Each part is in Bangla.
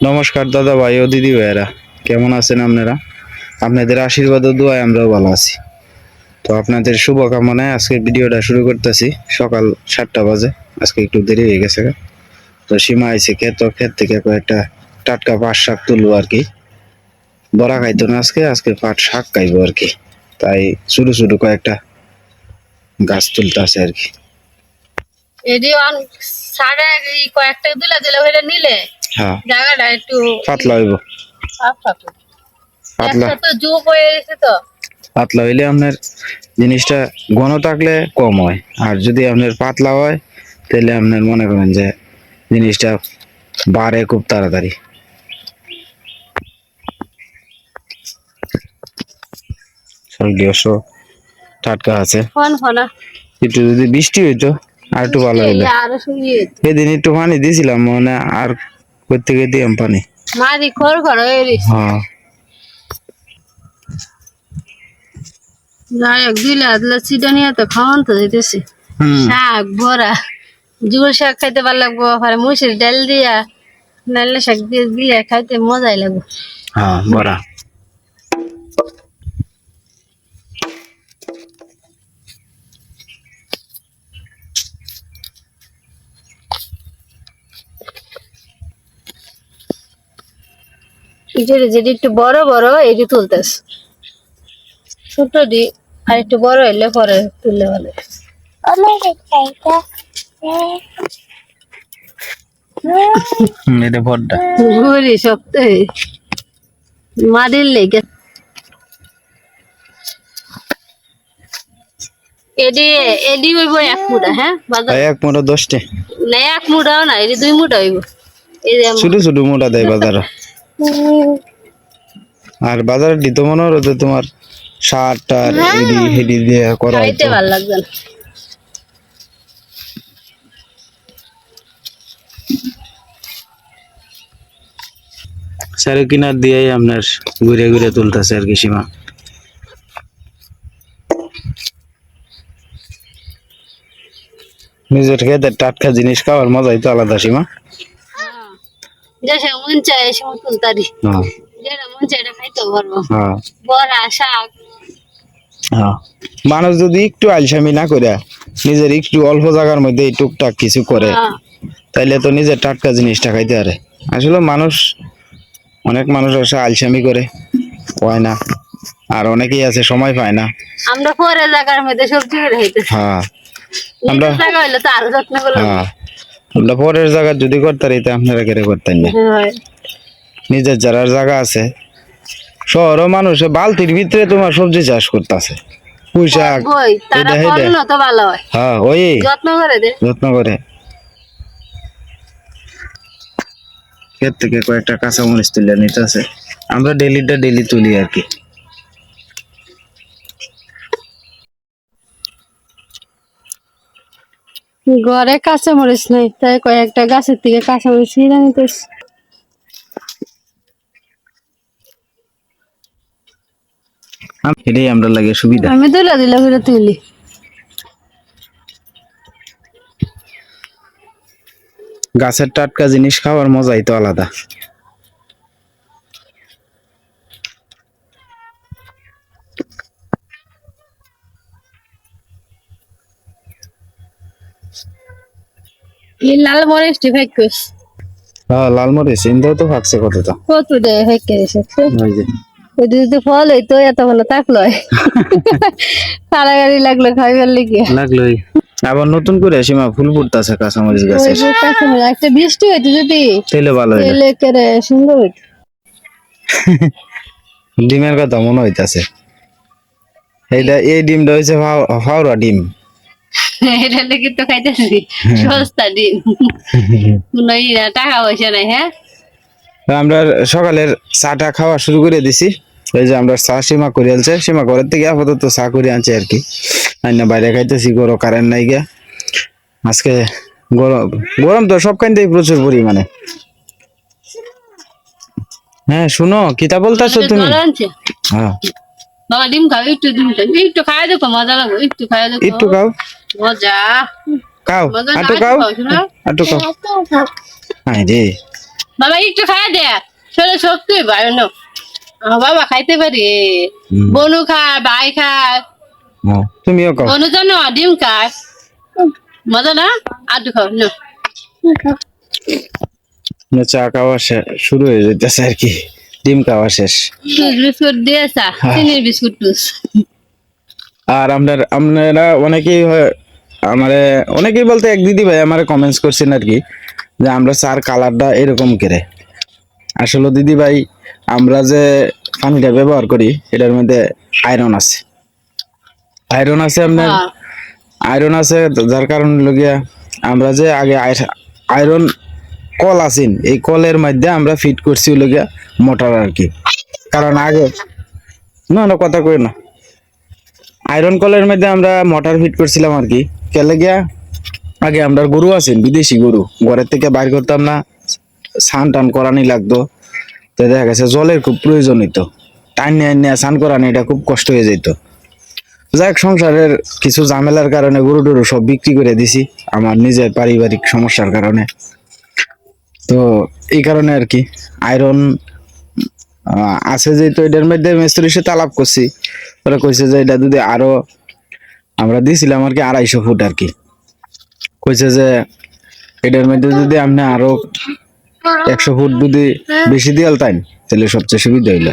নমস্কার দাদা ভাই ও দিদি ভাইয়েরা। কেমন আছেন আপনারা? আপনাদের আশীর্বাদ ও দোয়ায় আমরাও ভালো আছি। তো আপনাদের শুভকামনায় আজকে ভিডিওটা শুরু করতেছি। সকাল সাতটা বাজে, আজকে একটু দেরি হয়ে গেছে। তো সীমা আইছে ক্ষেত ক্ষেত থেকে কয়েকটা টাটকা পাট শাক তুলবো আর কি। বড়া খাইতো না আজকে আজকে পাট শাক খাইবো আর কি। তাই ছোট ছোট কয়েকটা গাছ তুলতে আছে আর কি। কয়েকটা দিলে দিলে নিলে। হ্যাঁ। জায়গাটা একটু পাতলা হইব। পাতলা তো। যুগ হয়ে গেছে তো। পাতলা হইলে আপনার জিনিসটা ঘন থাকলে কম হয়। আর যদি আপনার পাতলা হয় তাহলে আপনার মনে করেন যে জিনিসটা বাড়ে খুব তাড়াতাড়ি। টাটকা আছে। একটু যদি বৃষ্টি হইতো আর একটু ভালো হইল। সেদিন একটু পানি দিয়েছিলাম মানে আর গিয়ে দিলাম পানি। মাদি খড় খড় হয়ে গেছে হ্যাঁ। যাই হোক দিলে আদলা চিটা নিয়ে তো খাওয়ান তো দিতেছি। শাক ভরা জুল শাক খাইতে ভালো লাগবো আর মুসির ডাল দিয়া নাইলে শাক দিয়ে দিয়ে খাইতে মজাই লাগবো হ্যাঁ বড়া। যেটা যেটা একটু বড় বড় এটি তুলতেস ছোট দি আর একটু বড় হইলে পরে তুললে হুম, এটা বড়টা। ঘুরি সপ্তাহে। মাটির লেগে। এডি এডি হইব এক মুঠা হ্যাঁ? বাজার এক মোটা দশটা। না এক মুঠাও না এডি দুই মুঠা হইব। এই যে ছোট ছোট মোটা দেয় বাজারে। আর বাজারে দিত মনে হলো তো তোমার শার্ট আর এডি হেডি দিয়ে করা খাইতে ভালো লাগবে না। সারে কিনার দিয়েই আপনার ঘুরে ঘুরে তুলতেছে আর কি সীমা। নিজের খেতে টাটকা জিনিস খাওয়ার মজাই তো আলাদা সীমা। যে মন চায় সে মন তুলতারি যেটা মন চায় এটা খাইতে পারব বড়া শাক মানুষ যদি একটু আলসামি না করে নিজের একটু অল্প জায়গার মধ্যে টুকটাক কিছু করে হ্যাঁ। তাইলে তো নিজের টাটকা জিনিসটা খাইতে পারে। আসলে মানুষ অনেক মানুষ আসে আলসামি করে হয় না। আর অনেকেই আছে সময় পায় না। আমরা পরে জায়গার মধ্যে সবজি করে হ্যাঁ। আমরা জায়গা হইলে তো আরও যত্ন করলাম হ্যাঁ। আমরা পরের জায়গা যদি করতে পারি আপনারা কেড়ে করতেন না। নিজের যারা জায়গা আছে। শহর মানুষ বালতির ভিতরে তোমার সবজি চাষ করতেছে। পুঁই শাক বই এটা হেডে। করল তো ভালো হয়। হ্যাঁ ওই। যত্ন করে ক্ষেত থেকে কয়েকটা আমরা ডেলিটা ডেলি তুলি আর কি। ঘরে কাঁচা মরিচ নাই তাই কয়েকটা গাছের থেকে কাঁচা মরিচ নিয়ে নিতেছি এটাই আমরা লাগে সুবিধা। আমি তুলে দিলে ফিরে তুলি। গাছের টাটকা জিনিস খাওয়ার মজাই তো আলাদা। এই লাল মরিচটি ফেকুস হ্যাঁ লাল মরিচ ইন্দাও তো ভাগছে কতটা। কত দে ফেকে এসেছে ওই যে। ওই যদি ফল হইতো এত ভালো থাকল সারা লাগল খাইবার লিগে। লাগলোই। আবার নতুন করে সীমা ফুল ফুটতেছে কাঁচা মরিচ ওই গাছে যে একটা বৃষ্টি হইতো যদি। তেলে ভালো সুন্দর হইতো। ডিমের কথা মনে হইতাছে। এইটা এই ডিমটা হয়েছে ফাওরা ডিম। এটা লেগে তো খাইতেছি। সস্তা কোনো টাকা পয়সা নাই হ্যাঁ? আমরা সকালের চাটা খাওয়া শুরু করে দিছি। যে আমরা চা সীমা করে আনছে সীমা ঘরের থেকে আপাতত চা করে আনছি আর কি। আইনা বাইরে খাইতেছি গরম কারেন্ট নাই গিয়া। আজকে গরম গরম তো সব কাইন্দেই প্রচুর পরিমাণে। হ্যাঁ শুনো কিতা বলতেছো তুমি? হ্যাঁ। বাবা ডিম খাও একটু ডিম খাও। একটু খাই দেখো মজা লাগবে একটু খাই দেখো। একটু খাও। মজা। খাও। না আটু একটু খাও খাও, আটু খাও। হাই রে। বাবা একটু খাই দে। শরীরে শক্তি ভাই না। বাবা খাইতে পারি। বনু খায় ভাই খায়। তুমিও কও বনু জানো ডিম খায়। মজা না? আদু খাও না। না, চা খাওয়া শে- শুরু হয়ে যেতেছে আর কি। ডিম খাওয়া শেষ। বিস্কুট দিয়েছা চিনির বিস্কুট আর আপনার আপনারা অনেকেই আমারে অনেকেই বলতে এক দিদি ভাই আমার কমেন্টস করছেন আর কি যে আমরা চার কালারটা এরকম করে। আসলে দিদি ভাই আমরা যে পানিটা ব্যবহার করি এটার মধ্যে আয়রন আছে। আয়রন আছে আপনার হ্যাঁ। আয়রন আছে তো যার কারণে লগিয়া আমরা যে আগে আয়রন কল আছেন এই কলের মধ্যে আমরা ফিট করছি লগিয়া মোটর আর কি। কারণ আগে না না কথা কই না। আয়রন কলের মধ্যে আমরা মোটর ফিট করছিলাম আর কি। কেলে গিয়া? আগে আমরা গরু আছেন বিদেশি গরু। ঘরের থেকে বাইর করতাম না স্নান টান করানি লাগতো। তো দেখা গেছে জলের খুব প্রয়োজন হইতো টাইম নিয়ে স্নান করানি এটা খুব কষ্ট হয়ে যেত যাই হোক, সংসারের কিছু ঝামেলার কারণে গরু টরু সব বিক্রি করে দিছি আমার নিজের পারিবারিক সমস্যার কারণে। তো এই কারণে আর কি আয়রন আছে যেহেতু এটার মধ্যে মিস্ত্রির সাথে আলাপ করছি। ওরা কইছে যে এটা যদি আরও আমরা দিয়েছিলাম আর কি আড়াইশো ফুট আর কি। কইছে যে এটার মধ্যে যদি আপনি আরও একশো ফুট যদি বেশি দিয়ে আলতাইন তাহলে সবচেয়ে সুবিধা হইল।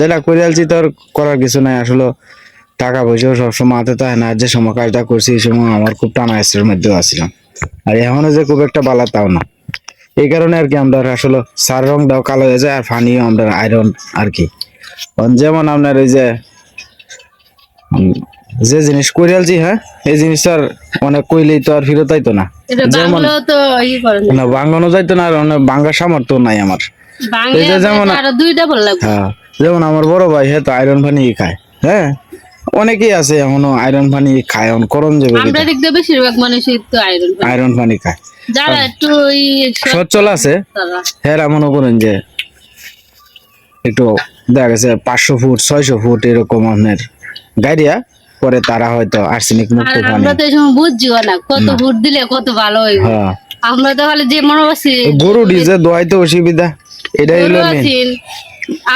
যেটা করে আলছি তো আর করার কিছু নাই। আসলে টাকা পয়সাও সবসময় হাতে থাকে না। যে সময় কাজটা করছি, এই সময় আমার খুব টানা এসের মধ্যেও আসছিলাম আর এখনও যে খুব একটা বালা তাও না। এই কারণে আর কি আমরা আসলে সার রংটাও কালো হয়ে যায় আর ফানিও আমরা আয়রন আর কি। যেমন আপনার ওই যে যে জিনিস করে আলছি হ্যাঁ এই জিনিসটার অনেক কইলেই তো আর ফিরত আইতো না। যেমন না। না বাঙ্গানো যাইতো না আর বাঙ্গা সামর্থ্য নাই আমার। যেমন- আরও হ্যাঁ যেমন আমার বড় ভাই হ্যাঁ তো আয়রন পানি খায়। হ্যাঁ অনেকেই আছে এখনও আয়রন পানি খায় এখন করণ যাবে আমরা দেখতে বেশিরভাগ মানুষই তো আয়রন পায়। আয়রন পানি খায়। যারা একটু ই সচ্ছল আছে হ্যাঁ মনে করেন যে একটু দেখা গেছে পাঁচশো ফুট ছয়শো ফুট এরকম আপনার গাড়িয়া পরে তারা হয়তো আর্সেনিক মুক্ত পানি আমরা তো এই সময় বুঝছিও না কত ভোট দিলে কত ভালো হইব। হ্যাঁ। আমরা তো খালি যে মনে করছি গরু ডিজে দোয়াইতে অসুবিধা এটাই হলো। আছেন।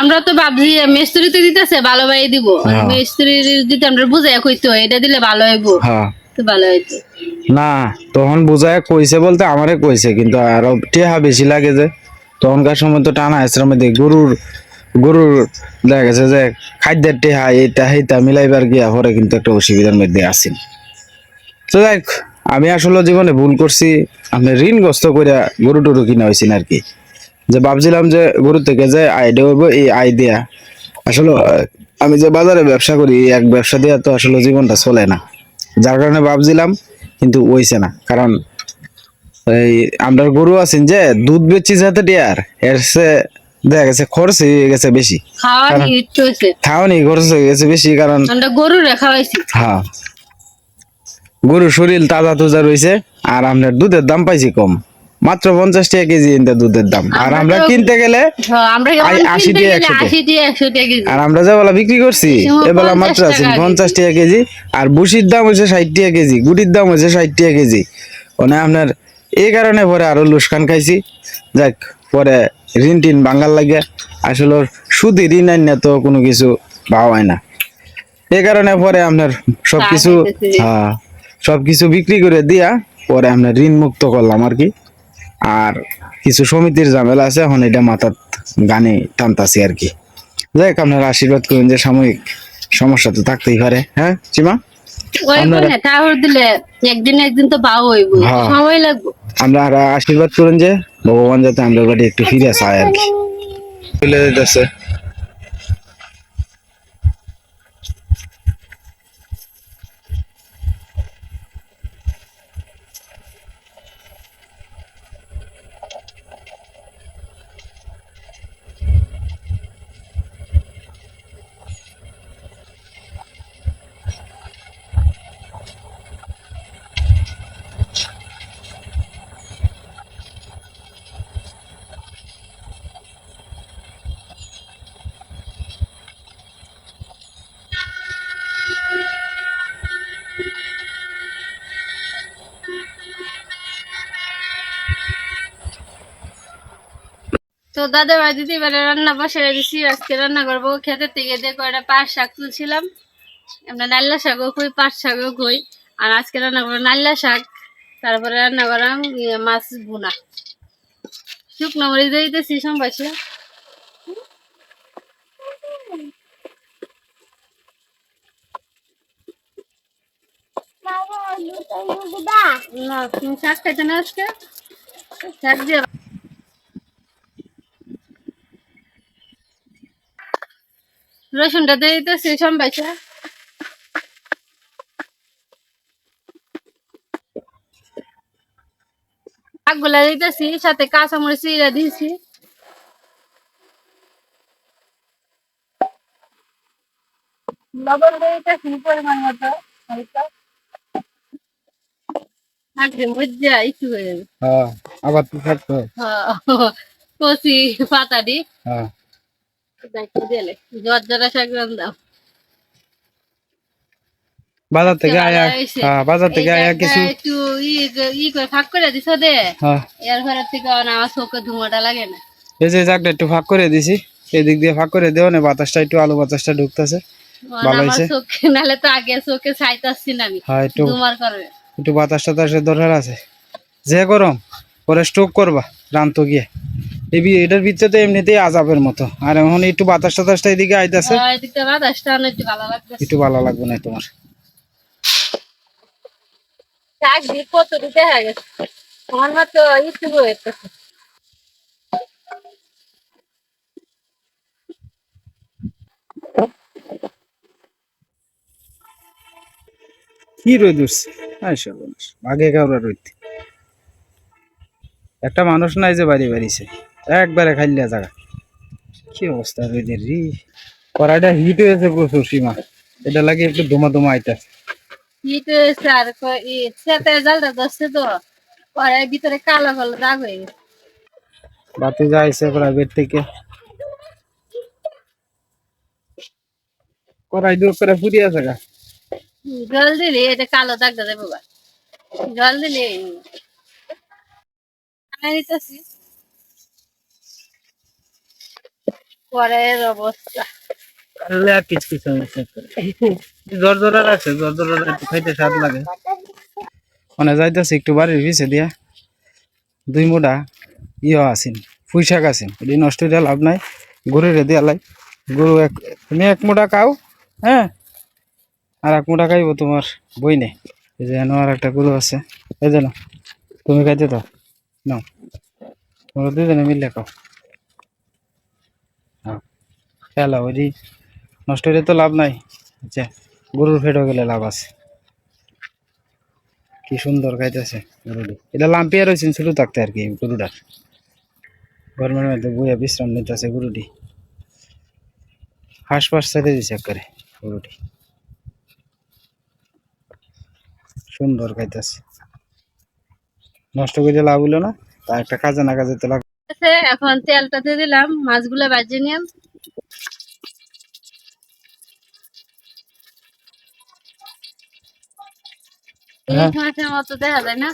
আমরা তো ভাবছি মিস্ত্রি তো দিতেছে ভালো ভাই দিব। হ্যাঁ। মিস্ত্রি যদি আমরা বুঝাই কইতো এটা দিলে ভালো হইব। হ্যাঁ। তো ভালো হইতো। না তখন বুঝায় কইছে বলতে আমারে কইছে কিন্তু আরও টেহা বেশি লাগে যে তখনকার সময় তো টানা আশ্রমে মধ্যে গরুর গরুর দেখা গেছে যে খাদ্যের টেহা, এইটা, সেইটা মিলাইবার গিয়া পরে কিন্তু একটা অসুবিধার মধ্যে আছি। তো দেখ আমি আসলে জীবনে ভুল করছি। আপনি ঋণগ্রস্ত করে গরু টরু কিনা হয়েছি আর কি যে ভাবছিলাম যে গরু থেকে যে আয় দেব এই আয় দেয়া। আসলে, আমি যে বাজারে ব্যবসা করি এক ব্যবসা দেওয়া তো আসলে জীবনটা চলে না। যার কারণে ভাবছিলাম, কিন্তু হইছে না। কারণ, এই আমরা গরু আছেন যে, দুধ বেচি যাতে ডিয়ার এর সে দেখা গেছে খরচ হয়ে গেছে বেশি। খাওয়া হিট হয়েছে। খাওয়ানি খরচ হয়ে গেছে বেশি কারণ গরু হ্যাঁ। গরুর শরীর তাজা তুজা রয়েছে আর আপনার দুধের দাম পাইছি কম। মাত্র পঞ্চাশ টাকা কেজি দুধের দাম। আর আমরা কিনতে গেলে আমরা আশি টাকা, একশো টাকা। আর আমরা যে বেলা বিক্রি করছি এবেলা 50 মাত্র আছে পঞ্চাশ টাকা কেজি আর বুসির দাম হচ্ছে ষাট টাকা কেজি গুটির দাম হচ্ছে ষাট টাকা কেজি। মানে আপনার এই কারণে পরে আরও লুসকান খাইছি। যাক পরে ঋণ টিন বাঙ্গাল লাগে আসলে সুদি ঋণ আইন তো কোনো কিছু পাওয়া হয় না। এই কারণে পরে আপনার সবকিছু হ্যাঁ সবকিছু বিক্রি করে দিয়া পরে আপনার ঋণ মুক্ত করলাম আর কি। আর কিছু সমিতির ঝামেলা আছে এখন এটা মাথার গানে টানতাছি আর কি। যাই হোক আপনারা আশীর্বাদ করুন যে সাময়িক সমস্যা তো থাকতেই পারে। হ্যাঁ চিমা? ওই আপনারা- দিলে একদিন একদিন তো পাও হইব। হ্যাঁ। সময় লাগবে। আমরা আর আশীর্বাদ করুন যে ভগবান যাতে আমরা একটু ফিরে আসা আর কি। দাদা ভাই দিদি এবারে রান্না বসে দিছি আজকে রান্না করব খেতে থেকে দেখো এটা পাট শাক তুলছিলাম। আমরা নাল্লা শাকও খুঁই পাট শাকও খুঁই আর আজকে রান্না করব নাল্লা শাক তারপরে রান্না করলাম ইয়ে মাছ ভুনা। শুকনো মরিচ দিতেছি সম্বাসে। না তুমি শাক খাইতে না আজকে? শাক দিয়ে রসুনটা দিয়ে দিতেছি সম্বাসে শাকগুলা দিতেছি সাথে কাঁচামরিচ চিরা দিয়েছি। লবণ দিতেছি পরিমাণ মতো হালকা। হয়ে আবার তুই থাকতো। দি। হ্যাঁ দেখো দিলে জ্বর জ্বরা শাক রান্দাম বাজার থেকে আয়া হ্যাঁ বাজার থেকে আয়া কিছু একটু ই ই করে ফাঁক করে দিছ দে। হ্যাঁ। এর ঘরে থেকে আমার চোখে ধুমাটা লাগে না। এই যে জাগটা একটু ফাঁক করে দিছি এদিক দিয়ে ফাঁক করে দেও না বাতাসটা একটু আলু বাতাসটা ঢুকতেছে। ভালো নালে তো আগে চোখে ছাইতাছি না আমি। হ্যাঁ একটু করবে বাতাস টাতাসের দরকার আছে। যে গরম পরে স্টোক করবা রান্ত গিয়ে। এই এটার ভিতরে তো এমনিতেই আজাবের মতো। আর এখন একটু বাতাস টাতাসটা এদিকে আইতাছে। অনেক একটু ভালো লাগবে না তোমার। হয়ে কি রোদ উঠছে? আগে কাউরা রোদ একটা মানুষ নাই যে বাড়ি বাড়িছে একবারে খাইলিয়া জায়গা কি অবস্থা রোদের রি? কড়াইটা হিট হয়েছে প্রচুর সীমা। এটা লাগে একটু ধুমা ধুমা আইতাছে হিট হয়েছে আর সেতে জালটা ধরছে তো। পরে ভিতরে কালো কালো দাগ হয়ে গেছে। বাতি যাইছে প্রাইভেট থেকে। কড়াই দূর করে ফুরিয়ে আছে গা। জল দিলে এটা কালো দাগটা দেবো বা জল দিলে। আমি পরের অবস্থা। তাহলে আর কিছু কিছু জ্বর আছে জ্বর জ্বর একটু খাইতে স্বাদ লাগে। মানে যাইতেছে একটু বাড়ির পিছে দিয়া। দুই মোটা ইয়ে আছেন পুঁই শাক আছেন এটি নষ্ট হইয়া লাভ নাই। গরুরে দিয়া লাই। গরু এক তুমি এক মোটা খাও হ্যাঁ? আর এক মোটা খাইব তোমার বই নেই এই যে এনো আর একটা গরু আছে। এই নাও, তুমি খাইতে দাও। নাও। তোমরা দুজনে মিললে খাও। হ্যাঁ খেলা ওই নষ্ট হইলে তো লাভ নাই। আচ্ছা গরুর ফেটে গেলে লাভ আছে। কি সুন্দর খাইতেছে গরুটি। এটা লাম্পিয়া রয়েছেন ছোট থাকতে আর কি গরুটার। গরমের মধ্যে বইয়া বিশ্রাম নিতেছে গরুটি। হাঁস ফাঁস ছেড়ে দিছে করে গরুটি। সুন্দর খাইতেছে নষ্ট করে লাভ হলো না তা একটা কাজে না কাজে তো আছে, এখন তেলটা দিয়ে দিলাম মাছগুলো বাজিয়ে নিলাম। মাছের মতো দেখা যায় না?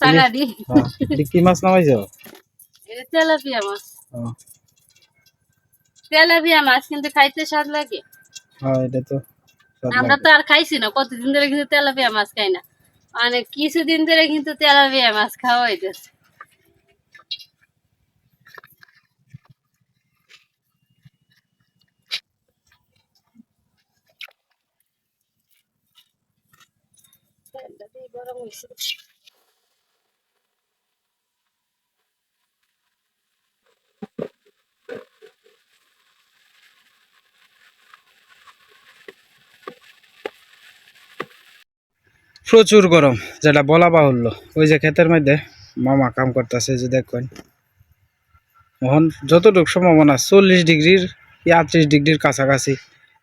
সাগাডি হ্যাঁ, কি মাছ নামাইছ? এটা তেলাপিয়া মাছ। তেলাপিয়া মাছ কিন্তু খাইতে স্বাদ লাগে। হ্যাঁ এটা তো আমরা তো আর খাইছি না কতদিন ধরে কিন্তু তেলাপিয়া মাছ খাই না। মানে কিছুদিন ধরে কিন্তু তেলাপিয়া মাছ খাওয়া হইতেছে। প্রচুর গরম, যেটা বলা বাহুল্য। ওই যে ক্ষেতের মধ্যে মামা কাম করতেছে যে দেখবেন এখন যতটুকু সম্ভাবনা চল্লিশ ডিগ্রির আটত্রিশ ডিগ্রির কাছাকাছি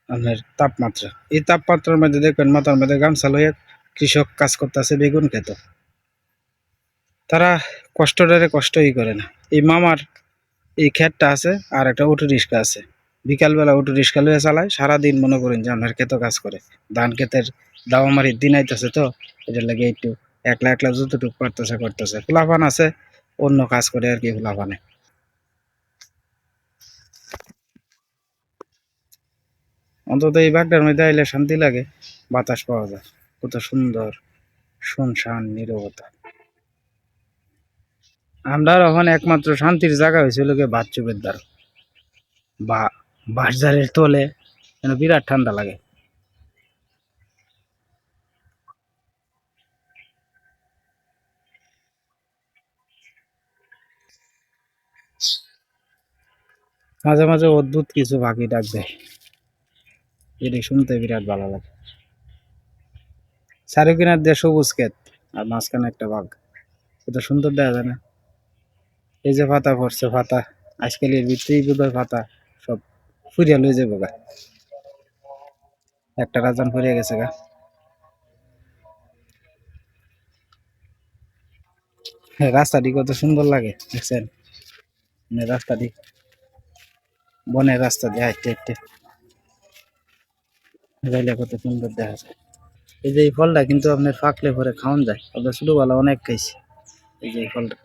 আপনার তাপমাত্রা। এই তাপমাত্রার মধ্যে দেখবেন মাথার মধ্যে গামছা লইয়া কৃষক কাজ করতেছে বেগুন খেত তারা কষ্টটারে কষ্টই করে না। এই মামার এই ক্ষেতটা আছে আর একটা অটো রিক্সা আছে। বিকালবেলা অটো রিস্কা লয়ে চালায়, সারাদিন মনে করেন যে আমার ক্ষেত কাজ করে। ধান ক্ষেতের দাওয়ামারির দিন আইতেছে তো, এটার লাগে একটু একলা একলা যতটুকু পারতেছে করতেছে। ফুলাফান আছে, অন্য কাজ করে আর কি ফুলাফানে। অন্তত এই বাগডার মধ্যে আইলে শান্তি লাগে, বাতাস পাওয়া যায়। কত সুন্দর শুনশান, নীরবতা। আমরা ওখানে একমাত্র শান্তির জায়গা হয়েছিল কি বাথচুপের দ্বার। বা, বাঁশঝাড়ের তলে যেন বিরাট ঠান্ডা লাগে। মাঝে মাঝে অদ্ভুত কিছু পাখি ডাক দেয়। এটি শুনতে বিরাট ভালো লাগে। চারি কিনার দিয়ে সবুজ ক্ষেত আর মাঝখানে একটা বাঘ। কত সুন্দর দেখা যায় না? এই যে পাতা পড়ছে পাতা আজকাল এর ভিতরেই বোধহয় পাতা সব ফুরিয়া লয়ে যাব গা। একটা রাজান ফুরিয়ে গেছে গা। হ্যাঁ, রাস্তাটি কত সুন্দর লাগে দেখছেন? মানে রাস্তাটি বনের রাস্তা দিয়ে হাঁটতে যাইলে কত সুন্দর দেখা যায়। এই যে এই ফলটা কিন্তু আপনার ফাঁকলে পরে খাওয়ান যায়। আপনার ছোটবেলা অনেক খাইছি। এই যে এই ফলটা।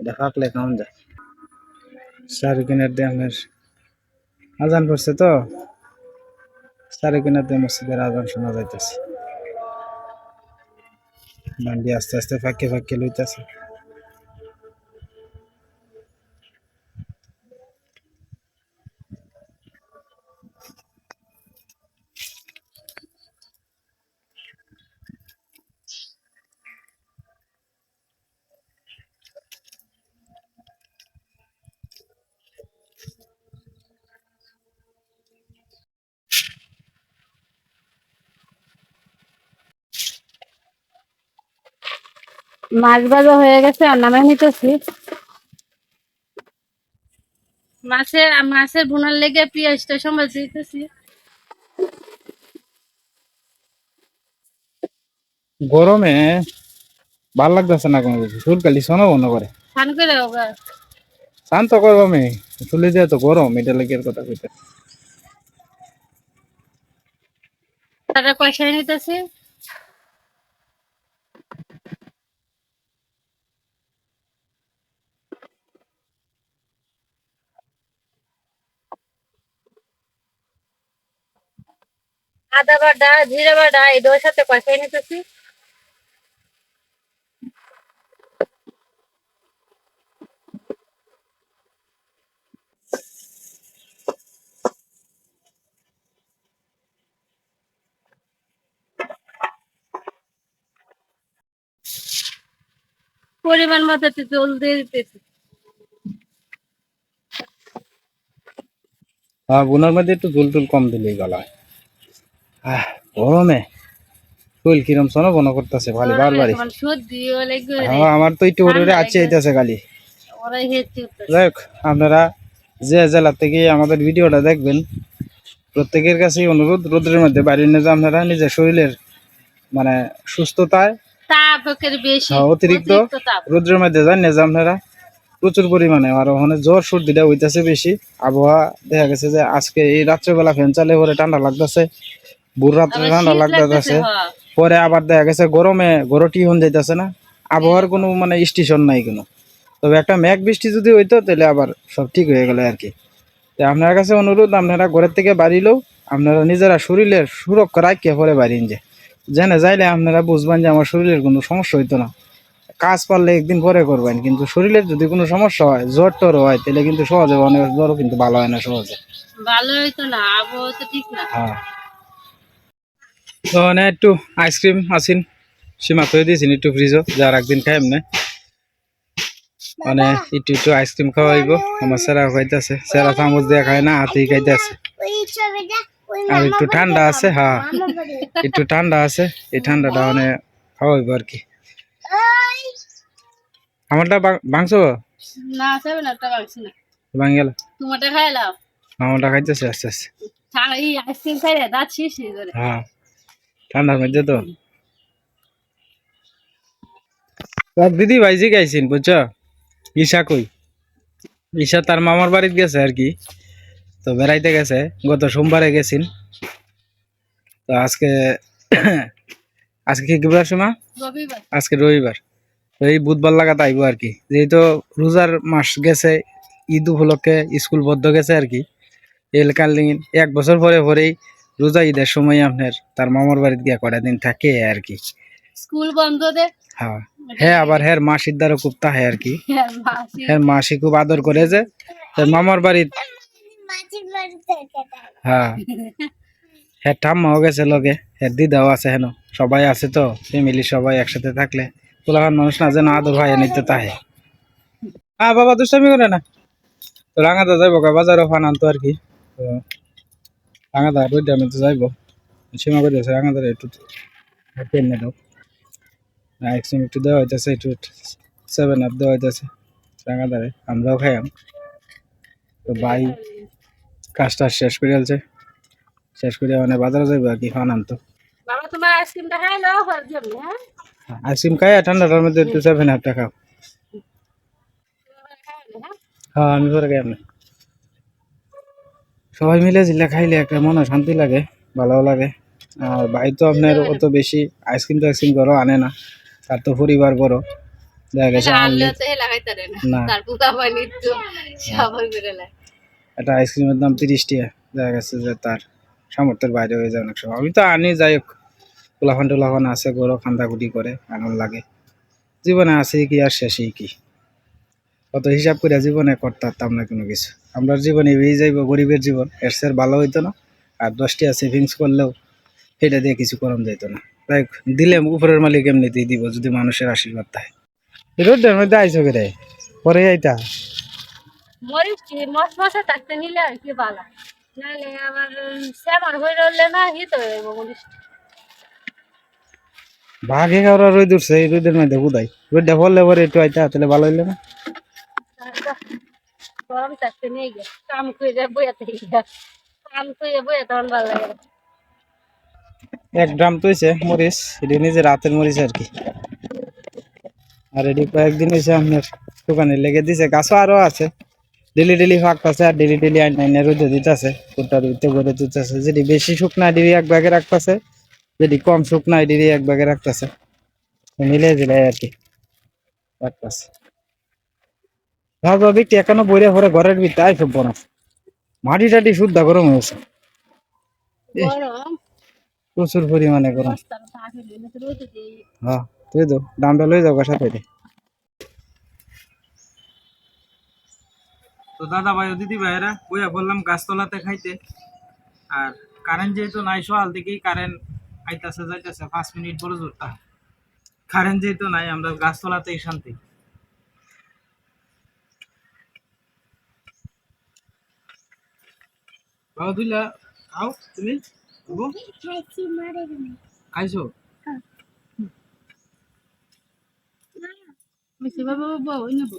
এটা ফাঁকলে খাওয়ান যায়। চারি কিনার দিয়ে আপনার আজান পড়ছে তো? চারি কিনার দিয়ে মসজিদের আজান শোনা যাইতেছে। ডান্ডি আস্তে আস্তে ফাঁকে ফাঁকে লইতেছে। মাছ ভাজা হয়ে গেছে আর নামে নিতেছি। মাছের মাছের ভুনার লেগে পেঁয়াজটা সময় দিতেছি। গরমে ভালো লাগতেছে না কোনো কিছু। চুল কালি শোনো মনে করে। স্নান করে ওগা শান্ত গরমে চুলে দিয়ে তো গরম এটা লেগে কথা কইতে। তারা কষাই নিতেছি। আদা বাটা জিরা বাটা এই দুটোর সাথে কষাই নিতেছি। পরিমাণ মতো একটু জল দিয়ে দিতেছি। হ্যাঁ বোনার মধ্যে একটু জল টুল কম দিলেই গলা আহ, গরমে। চুল কিরম শোনো মনে করতেছে খালি হ্যাঁ আমার তো একটু ওরে আছে আইতেছে খালি। যাই আপনারা যে জেলা থেকে আমাদের ভিডিওটা দেখবেন প্রত্যেকের কাছেই অনুরোধ রোদ্রের মধ্যে বাইরে নিয়ে আপনারা নিজের শরীরের মানে সুস্থতায় হ্যাঁ, অতিরিক্ত রোদ্রের মধ্যে যান যে আপনারা প্রচুর পরিমাণে আর ওখানে জ্বর সর্দিটা হইতেছে বেশি। আবহাওয়া দেখা গেছে যে আজকে এই রাত্রেবেলা ফ্যান চালে পরে ঠান্ডা লাগতেছে। ভোর রাত্রে ঠান্ডা লাগতেছে। হ্যাঁ। পরে আবার দেখা গেছে গরমে গরটি হন যাইতেছে না। আবহাওয়ার কোনো মানে স্টেশন নাই কোনো। তবে একটা মেঘ বৃষ্টি যদি হইতো তাহলে আবার সব ঠিক হয়ে গেল আর কি। তো আপনার কাছে অনুরোধ আপনারা ঘরের থেকে বাড়িলেও আপনারা নিজেরা শরীরের সুরক্ষা রাখিয়ে পরে বাড়িন যে জেনে যাইলে আপনারা বুঝবেন যে আমার শরীরের কোনো সমস্যা হইতো না। কাজ পারলে একদিন পরে করবেন কিন্তু শরীরের যদি কোনো সমস্যা হয় জ্বর টর হয় তাহলে কিন্তু সহজে অনেক জ্বরও কিন্তু ভালো হয় না সহজে। ভালো হইতো না আবহাওয়া তো ঠিক না। হ্যাঁ। তো মানে একটু আইসক্রিম আসিন সীমা করে দিয়েছেন একটু ফ্রিজও যার একদিন খাই এমনি। মানে একটু একটু আইসক্রিম খাওয়াইব আমার সেরা খাইতেছে। সেরা চামচ দিয়ে খায় না হাতেই খাইতেছে। আর একটু ঠান্ডা আছে হ্যাঁ একটু ঠান্ডা আছে এই ঠান্ডাটা মানে খাওয়াইব আর কি। আমারটা মাংস না সেবে না একটা না ভাঙ গেল তোমারটা খাইলাম আমারটা খাইতেছে আস্তে আস্তে। আইসক্রিম খাই দাঁত শেষ হ্যাঁ ঠান্ডার মধ্যে তো। দিদি ভাইজি গাইছেন বুঝছ? ঈশা কই? ঈশা তার মামার বাড়িতে গেছে আর কি। তো বেড়াইতে গেছে গত সোমবারে গেছিন। তো আজকে আজকে কি কিবার সময় রবিবার। আজকে রবিবার। তো এই বুধবার লাগাতে আইবো আর কি। যেহেতু রোজার মাস গেছে ঈদ উপলক্ষে স্কুল বদ্ধ গেছে আর কি। এলকালীন এক বছর পরে পরেই রোজা ঈদের সময় আপনার তার মামার বাড়িতে গিয়া কটা দিন থাকে আর কি। স্কুল বন্ধ দে। হ্যাঁ। হ্যাঁ আবার হ্যাঁ মাসির দ্বারা খুব তাহে আর কি। মাসি। হ্যাঁ মাসি খুব আদর করে যে তার মামার বাড়ির হ্যাঁ। হ্যাঁ ঠাম্মাও গেছে লগে হ্যাঁ দিদাও আছে হেন সবাই আছে তো ফ্যামিলি সবাই একসাথে থাকলে। পোলাহান মানুষ না যেন আদর ভাই নিতে তাহে। হ্যাঁ বাবা দুষ্টামি করে না। তো রাঙাদা যাইব গা বাজারও ফান আনতো আর কি। তো রাঙাদা রোদ আমি তো যাইব সীমা করে আছে রাঙাদার একটু এনে দাও আইসক্রিম একটু দেওয়া হইতেছে একটু সেভেন আপ দেওয়া হইতেছে রাঙাদারে আমরাও খাইয়াম তো ভাই কাজটা শেষ করে ফেলছে শেষ করে মানে বাজারে যাইব আর কি খান আনতো বাবা তোমার আইসক্রিমটা খাই লো ঘর জন্য হ্যাঁ আইসক্রিম খাই ঠান্ডাটার মধ্যে একটু সেভেন আপ টাকা হ্যাঁ আমি করে খাই আপনি সবাই মিলে জিলা খাইলে একটা মনে শান্তি লাগে ভালো লাগে। আর ভাই তো আপনার অত বেশি আইসক্রিম টাইসক্রিম করো আনে না তার তো পরিবার বড় দেখা গেছে আনলে না। একটা আইসক্রিমের দাম তিরিশ টাকা দেখা গেছে যে তার সামর্থ্যের বাইরে হয়ে যায় অনেক সময়। আমি তো আনি যাই হোক পোলাফান টোলাফান আছে গরো খান্দাকুটি করে আনন্দ লাগে। জীবনে আছে কি আর শেষেই কি? কত হিসাব করে জীবনে করতে পারতাম না কোনো কিছু। আমরা জীবনে এগিয়ে যাইব গরিবের জীবন। এর সের ভালো হইতো না। আর দশটিয়া সেভিংস করলেও সেটা দিয়ে কিছু করান যেত না। তাই দিলে উপরের মালিক এমনিতেই দিব যদি মানুষের আশীর্বাদ থাকে। রোডের মধ্যে আইসো করে পরে এইটা মরিচ কি মশ মশা থাকতে নিলে আর কি ভালো নাহলে আবার শ্যামার হয়ে রইলে না হি তো হইব মরিচ বাঘে কাউরা রোদ উঠছে এই রোদের মধ্যে বুদাই রোদটা পড়লে পরে একটু আইতা তাহলে ভালো হইলে না। গরম থাকতে নিয়ে গে কাম করে বইয়া থেকে কাম করে বইয়া তখন ভালো লাগে না। এক ড্রাম তো হয়েছে মরিচ এটি নিজের রাতের মরিচ আর কি আর এটি কয়েকদিন হয়েছে আপনার দোকানে লেগে দিছে গাছও আরও আছে ডেলি ডেলি ফাঁকতেছে আর ডেলি ডেলি আইন আইনে রোদে দিতেছে কোনটা রোদে করে দিতেছে যেটি বেশি শুকনা ডিরি এক ব্যাগে রাখতেছে যেটি কম শুকনা ডিরি এক ব্যাগে রাখতেছে মিলে দিলে আর কি রাখতেছে ভাবো এখনও বইরে ভরে ঘরের ভিতরে আই সব বনা মাটি টাটি শুদ্ধ গরম হয়েছে। প্রচুর পরিমাণে গরম। হ্যাঁ তুই তো দামটা লই যাও সাথে তো দাদা ভাই ও দিদি ভাইরা বইয়া বললাম গাছতলাতে খাইতে। আর কারেন্ট যেহেতু নাই সকাল থেকেই কারেন্ট আইতাছে যাইতাছে পাঁচ মিনিট বড় জোরটা। কারেন্ট যেহেতু নাই আমরা গাছতলাতেই শান্তি। বাবা তুইলা খাও তুমি? খাইছো মিছে বাবা বাবা ওই নেব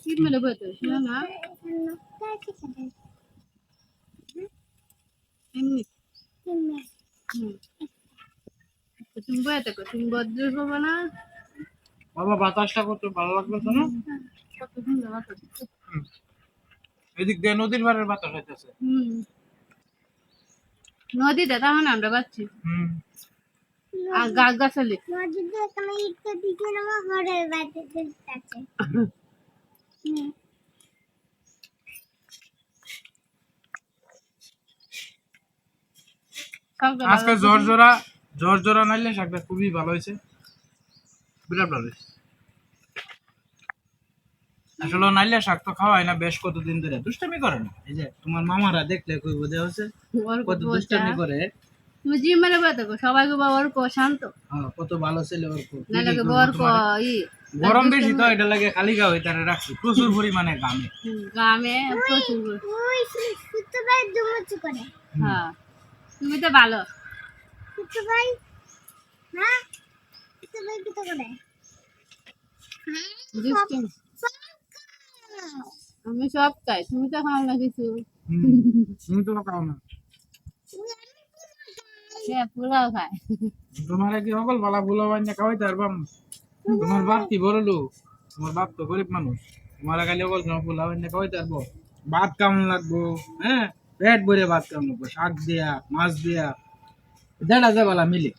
কি মেলে বইতে শুনে না। এমনি। হুম। তো তুমি বইতে কো তুমি বদ্র হবে না? বাবা বাতাসটা কত ভালো না সুন্দর বাতাস। এদিক দিয়ে নদীর পাড়ের বাতাস হইতেছে। হুম। নদীতে তখন আমরা পাচ্ছি। হুম। আর গাছ গাছালি। ভালো। জ্বর জোড়া জ্বর জোড়া নাইলে শাকটা খুবই ভালো হয়েছে। বিরাট ভালো হয়েছে। আসলে নাইলে শাক তো খাওয়াই না বেশ কতদিন ধরে। দুষ্টামি করে না। এই যে তোমার মামারা দেখলে কই বোধে হচ্ছে কত দুষ্টামি করে। তুমি কো সবাই গো বাবার কো শান্ত। হ্যাঁ, কত ভালো ছেলে ওর খুব। নাহলে গো বাবার কো ই। গরম বেশি তো এটা লাগে খালি গা হই তারা রাখছি। প্রচুর পরিমাণে গামে হুম, গ্রামে প্রচুর গো। হ্যাঁ তুমি তো ভালো। দুষ্টু। আমি সব খাই। তুমি তো খাও না কিছু। তুমি তো খাও না। পুরাও খায়। তোমার কি সকল বালা বুলো বান্যা খাওয়াইতে পারবাম তোমার বাপ কি বড় লোক? তোমার বাপ তো গরিব মানুষ। তোমার খালি সকল বুলা বান্যা খাওয়াইতে পারব? ভাত কেমন লাগবো? হ্যাঁ? পেট ভরে ভাত কেমন লাগবো? শাক দিয়া মাছ দিয়া? দেড়া যা বালা মিলে।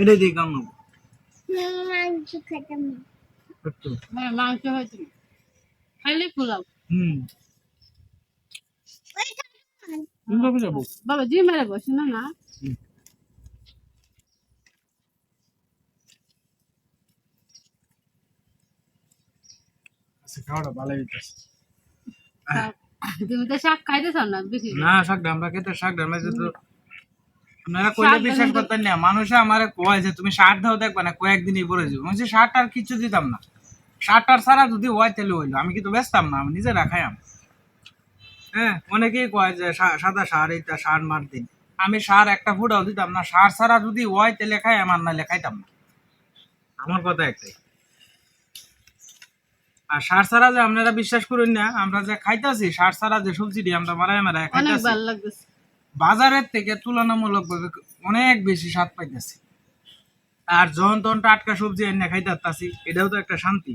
এটাই দিয়ে কেমন লাগবো? একটু। মাংস হয় তুমি। খাইলে পোলাও হুম। বুক বাবা জি মেরে বসে না না? আচ্ছা খাওয়াটা ভালো হইতেছে। তুমি তো শাক খাইতেছ না বেশি না শাক আমরা খেতে শাক ডাল মাঝে তো আপনারা কইলে বিশ্বাস করতেন না মানুষে আমারে কয় যে তুমি শার্ট দাও দেখবা না কয়েকদিনই পরে যাব। আমি শার্ট আর কিছু দিতাম না। আর ছাড়া যদি হয় তাহলে হইল আমি কিন্তু বেচতাম না আমি নিজে রাখাই আমি হ্যাঁ অনেকেই কয় যে সাদা সার এইটা সার মার দিন। আমি সার একটা ফুটাও দিতাম না সার ছাড়া যদি হয় তাহলে খাই আমার না লেখাইতাম না। আমার কথা একটাই। আর সার ছাড়া যে আপনারা বিশ্বাস করেন না আমরা যে খাইতাছি সার ছাড়া যে সবজি দিয়ে আমরা মারাই মারাই খাইতাছি বাজারের থেকে তুলনামূলক অনেক বেশি স্বাদ পাইতেছি। আর যখন তখন টাটকা সবজি এনে খাইতে খাইতাছি এটাও তো একটা শান্তি।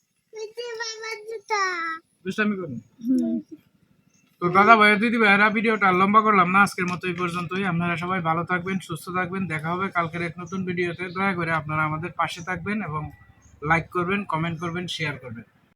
দুষ্টামি তো দাদা ভাই দিদি ভাইয়েরা ভিডিওটা লম্বা করলাম না আজকের মতো এই পর্যন্তই। আপনারা সবাই ভালো থাকবেন সুস্থ থাকবেন দেখা হবে কালকের এক নতুন ভিডিওতে। দয়া করে আপনারা আমাদের পাশে থাকবেন এবং লাইক করবেন কমেন্ট করবেন শেয়ার করবেন।